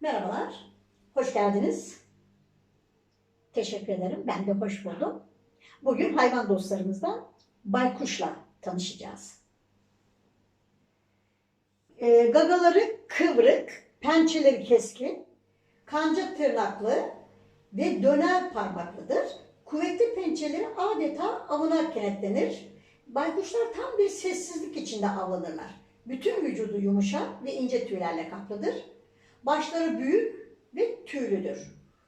Merhabalar, hoş geldiniz. Teşekkür ederim, ben de hoş buldum. Bugün hayvan dostlarımızdan baykuşla tanışacağız. Ee, gagaları kıvrık, pençeleri keskin, kanca tırnaklı ve döner parmaklıdır. Kuvvetli pençeleri adeta avına kenetlenir. Baykuşlar tam bir sessizlik içinde avlanırlar. Bütün vücudu yumuşak ve ince tüylerle kaplıdır. Başları büyük ve tüylüdür.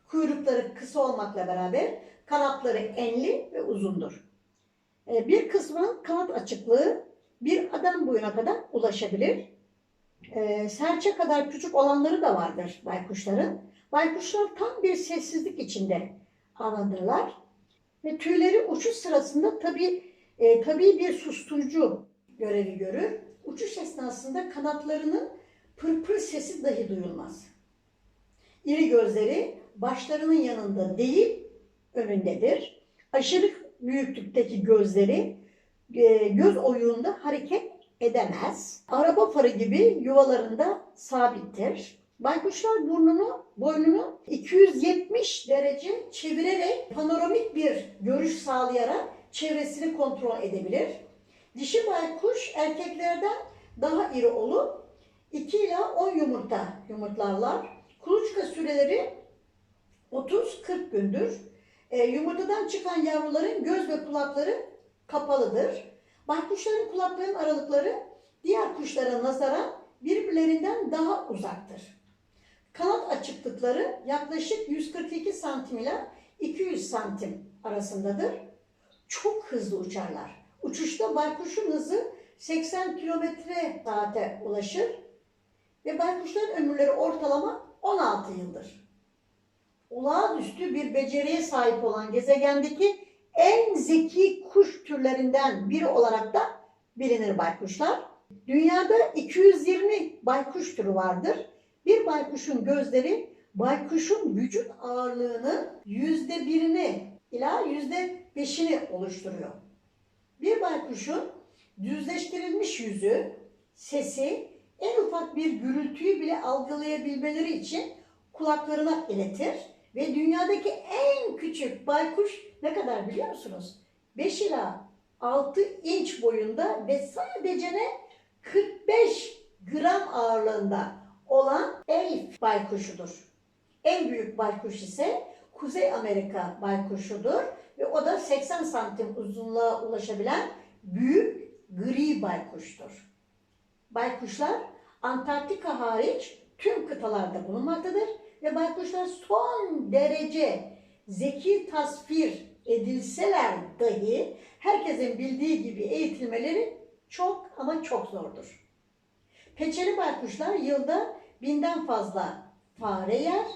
Kuyrukları kısa olmakla beraber kanatları enli ve uzundur. Ee, Bir kısmının kanat açıklığı bir adam boyuna kadar ulaşabilir. Ee, Serçe kadar küçük olanları da vardır baykuşların. Baykuşlar tam bir sessizlik içinde avlanırlar. Ve tüyleri uçuş sırasında tabi e, tabii bir susturucu görevi görür. Uçuş esnasında kanatlarının pırpır sesi dahi duyulmaz. İri gözleri başlarının yanında değil, önündedir. Aşırı büyüklükteki gözleri e, göz oyuğunda hareket edemez. Araba farı gibi yuvalarında sabittir. Baykuşlar burnunu, boynunu 270 derece çevirerek panoramik bir görüş sağlayarak çevresini kontrol edebilir. Dişi baykuş erkeklerden daha iri olup 2 ila 10 yumurta yumurtlarlar. Kuluçka süreleri 30-40 gündür. E, yumurtadan çıkan yavruların göz ve kulakları kapalıdır. Baykuşların kulaklarının aralıkları diğer kuşlara nazaran birbirlerinden daha uzaktır. Kanat açıklıkları yaklaşık 142 santim ile 200 santim arasındadır. Çok hızlı uçarlar. Uçuşta baykuşun hızı 80 kilometre saate ulaşır ve baykuşların ömürleri ortalama 16 yıldır. Olağanüstü bir beceriye sahip olan gezegendeki en zeki kuş türlerinden biri olarak da bilinir baykuşlar. Dünyada 220 baykuş türü vardır. Bir baykuşun gözleri baykuşun vücut ağırlığının yüzde birini ila yüzde beşini oluşturuyor. Bir baykuşun düzleştirilmiş yüzü, sesi en ufak bir gürültüyü bile algılayabilmeleri için kulaklarına iletir ve dünyadaki en küçük baykuş ne kadar biliyor musunuz? 5 ila 6 inç boyunda ve sadece ne 45 gram ağırlığında olan elf baykuşudur. En büyük baykuş ise Kuzey Amerika baykuşudur ve o da 80 santim uzunluğa ulaşabilen büyük gri baykuştur. Baykuşlar Antarktika hariç tüm kıtalarda bulunmaktadır ve baykuşlar son derece zeki tasvir edilseler dahi herkesin bildiği gibi eğitilmeleri çok ama çok zordur. Peçeli baykuşlar yılda binden fazla fare yer,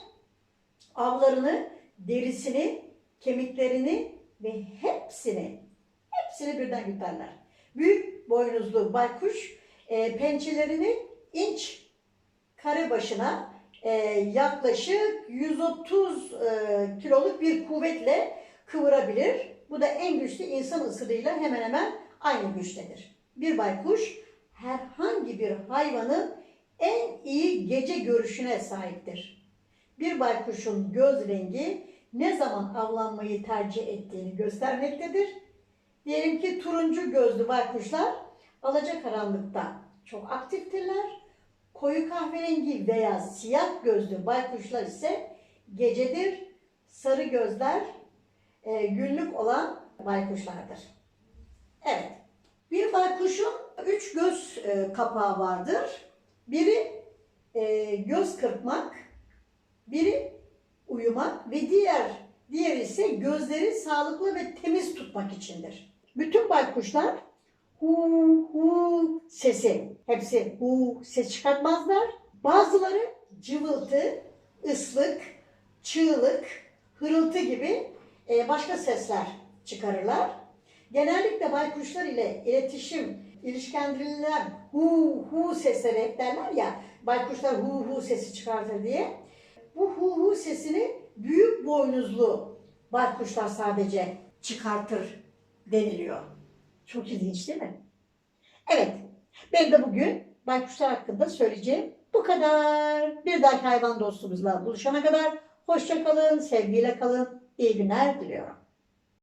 avlarını, derisini, kemiklerini ve hepsini, hepsini birden yutarlar. Büyük boynuzlu baykuş e, pençelerini inç kare başına e, yaklaşık 130 e, kiloluk bir kuvvetle kıvırabilir. Bu da en güçlü insan ısırığıyla hemen hemen aynı güçtedir. Bir baykuş herhangi bir hayvanın en iyi gece görüşüne sahiptir. Bir baykuşun göz rengi ne zaman avlanmayı tercih ettiğini göstermektedir. Diyelim ki turuncu gözlü baykuşlar alacakaranlıkta çok aktiftirler. Koyu kahverengi veya siyah gözlü baykuşlar ise gecedir. Sarı gözler e, günlük olan baykuşlardır. Evet. Bir baykuşun üç göz e, kapağı vardır. Biri e, göz kırpmak, biri uyumak ve diğer diğer ise gözleri sağlıklı ve temiz tutmak içindir. Bütün baykuşlar hu hu sesi, hepsi hu ses çıkartmazlar. Bazıları cıvıltı, ıslık, çığlık, hırıltı gibi e, başka sesler çıkarırlar. Genellikle baykuşlar ile iletişim ilişkilendirilen hu hu sesleri hep derler ya baykuşlar hu hu sesi çıkartır diye. Bu hu hu sesini büyük boynuzlu baykuşlar sadece çıkartır deniliyor. Çok ilginç değil mi? Evet, ben de bugün baykuşlar hakkında söyleyeceğim bu kadar. Bir dahaki hayvan dostumuzla buluşana kadar hoşça kalın, sevgiyle kalın. İyi günler diliyorum.